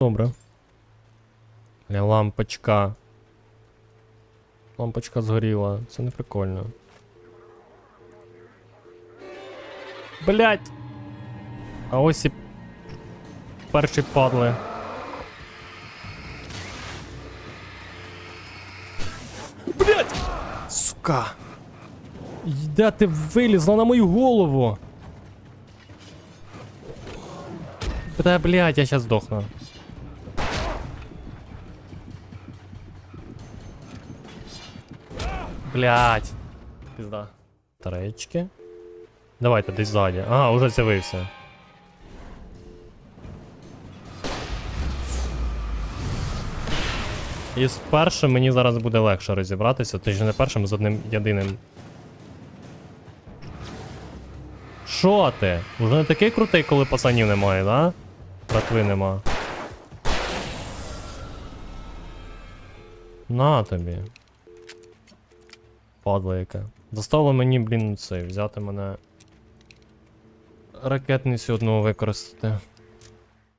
Добре. Бля, лампочка. Лампочка згоріла. Це не прикольно. Блять! А ось і перші падли. Блять! Сука! Де ти вилізла на мою голову? Та блять, я щас здохну. Блять. Пізда. Тречки. Давайте десь ззаді. Ага, уже з'явився. І з першим мені зараз буде легше розібратися, точно не першим з одним єдиним. Що ти? Уже не такий крутий, коли пацанів немає, да? Братви нема. На тобі. Падла яка. Достало мені, блін, цей, взяти мене. Ракетницю одного використати.